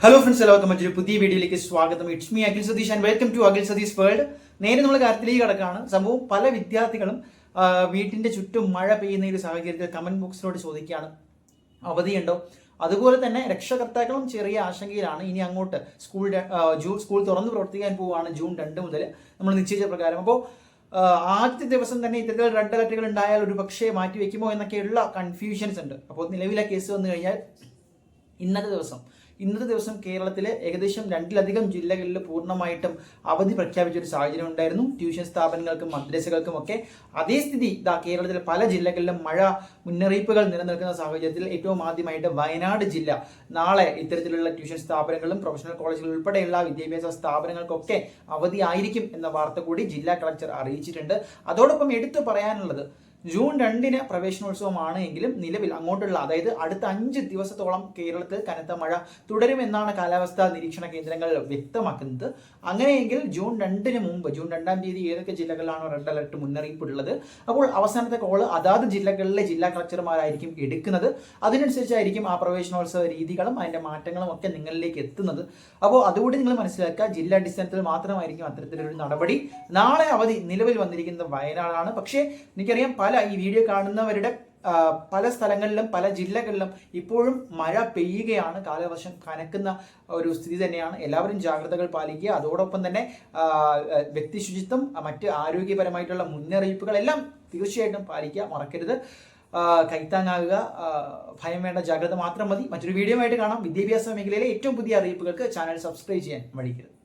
Hello friends എല്ലാവർക്കും മറ്റൊരു പുതിയ വീഡിയോയിലേക്ക് സ്വാഗതം. It's me Akhil Satheesh and welcome to Akhil Satheesh world നേരെ നമ്മൾ കാര്യത്തിലേക്ക് കിടക്കാണ് സംഭവം പല വിദ്യാർത്ഥികളും വീട്ടിന്റെ ചുറ്റും മഴ പെയ്യുന്ന ഒരു സാഹചര്യത്തിൽ കമന്റ് ബോക്സിനോട് ചോദിക്കുകയാണ്. അവധിയുണ്ടോ? അതുപോലെ തന്നെ രക്ഷകർത്താക്കളും ചെറിയ ആശങ്കയിലാണ്. ഇനി അങ്ങോട്ട് സ്കൂൾ ജൂൺ സ്കൂൾ തുറന്ന് പ്രവർത്തിക്കാൻ പോവുകയാണ് ജൂൺ രണ്ട് മുതൽ നമ്മൾ നിശ്ചയിച്ച പ്രകാരം. അപ്പോൾ ആദ്യത്തെ ദിവസം തന്നെ ഇത്തരത്തിൽ റെഡ് അലർട്ടുകൾ ഉണ്ടായാൽ ഒരു പക്ഷേ മാറ്റിവെക്കുമോ എന്നൊക്കെയുള്ള കൺഫ്യൂഷൻസ് ഉണ്ട്. അപ്പോൾ നിലവിലെ കേസ് വന്നു കഴിഞ്ഞാൽ ഇന്നത്തെ ദിവസം ഇന്നത്തെ ദിവസം കേരളത്തിലെ ഏകദേശം രണ്ടിലധികം ജില്ലകളിൽ പൂർണമായിട്ടും അവധി പ്രഖ്യാപിച്ച ഒരു സാഹചര്യം ഉണ്ടായിരുന്നു. ട്യൂഷൻ സ്ഥാപനങ്ങൾക്കും മദ്രസകൾക്കും ഒക്കെ അതേ സ്ഥിതി ഇതാ കേരളത്തിലെ പല ജില്ലകളിലും മഴ മുന്നറിയിപ്പുകൾ നിലനിൽക്കുന്ന സാഹചര്യത്തിൽ ഏറ്റവും ആദ്യമായിട്ട് വയനാട് ജില്ല നാളെ ഇത്തരത്തിലുള്ള ട്യൂഷൻ സ്ഥാപനങ്ങളും പ്രൊഫഷണൽ കോളേജുകൾ ഉൾപ്പെടെയുള്ള വിദ്യാഭ്യാസ സ്ഥാപനങ്ങൾക്കൊക്കെ അവധി ആയിരിക്കും എന്ന വാർത്ത കൂടി ജില്ലാ കളക്ടർ അറിയിച്ചിട്ടുണ്ട്. അതോടൊപ്പം എടുത്തു പറയാനുള്ളത് ജൂൺ രണ്ടിന് പ്രവേശനോത്സവമാണ് എങ്കിലും നിലവിൽ അങ്ങോട്ടുള്ള അതായത് അടുത്ത അഞ്ച് ദിവസത്തോളം കേരളത്തിൽ കനത്ത മഴ തുടരുമെന്നാണ് കാലാവസ്ഥാ നിരീക്ഷണ കേന്ദ്രങ്ങൾ വ്യക്തമാക്കുന്നത്. അങ്ങനെയെങ്കിൽ ജൂൺ രണ്ടിന് മുമ്പ് ജൂൺ രണ്ടാം തീയതി ഏതൊക്കെ ജില്ലകളിലാണോ റെഡ് അലർട്ട് മുന്നറിയിപ്പ് ഉള്ളത് അപ്പോൾ അവസാനത്തെ കോൾ അതാത് ജില്ലകളിലെ ജില്ലാ കളക്ടർമാരായിരിക്കും എടുക്കുന്നത്. അതിനനുസരിച്ചായിരിക്കും ആ പ്രവേശനോത്സവ രീതികളും അതിന്റെ മാറ്റങ്ങളും ഒക്കെ നിങ്ങളിലേക്ക് എത്തുന്നത്. അപ്പോൾ അതുകൂടി നിങ്ങൾ മനസ്സിലാക്കുക ജില്ലാ അടിസ്ഥാനത്തിൽ മാത്രമായിരിക്കും അത്തരത്തിലൊരു നടപടി. നാളെ അവധി നിലവിൽ വന്നിരിക്കുന്നത് വയനാടാണ്. പക്ഷേ എനിക്കറിയാം പല ഈ വീഡിയോ കാണുന്നവരുടെ പല സ്ഥലങ്ങളിലും പല ജില്ലകളിലും ഇപ്പോഴും മഴ പെയ്യുകയാണ്. കാലവർഷം കനക്കുന്ന ഒരു സ്ഥിതി തന്നെയാണ്. എല്ലാവരും ജാഗ്രതകൾ പാലിക്കുക. അതോടൊപ്പം തന്നെ വ്യക്തി ശുചിത്വം മറ്റ് ആരോഗ്യപരമായിട്ടുള്ള മുന്നറിയിപ്പുകൾ എല്ലാം തീർച്ചയായിട്ടും പാലിക്കുക. മറക്കരുത്. കൈത്താങ്ങാകുക. ഭയം വേണ്ട ജാഗ്രത മാത്രം മതി. മറ്റൊരു വീഡിയോ ആയിട്ട് കാണാം. വിദ്യാഭ്യാസ മേഖലയിലെ ഏറ്റവും പുതിയ അറിയിപ്പുകൾക്ക് ചാനൽ സബ്സ്ക്രൈബ് ചെയ്യാൻ മടിക്കരുത്.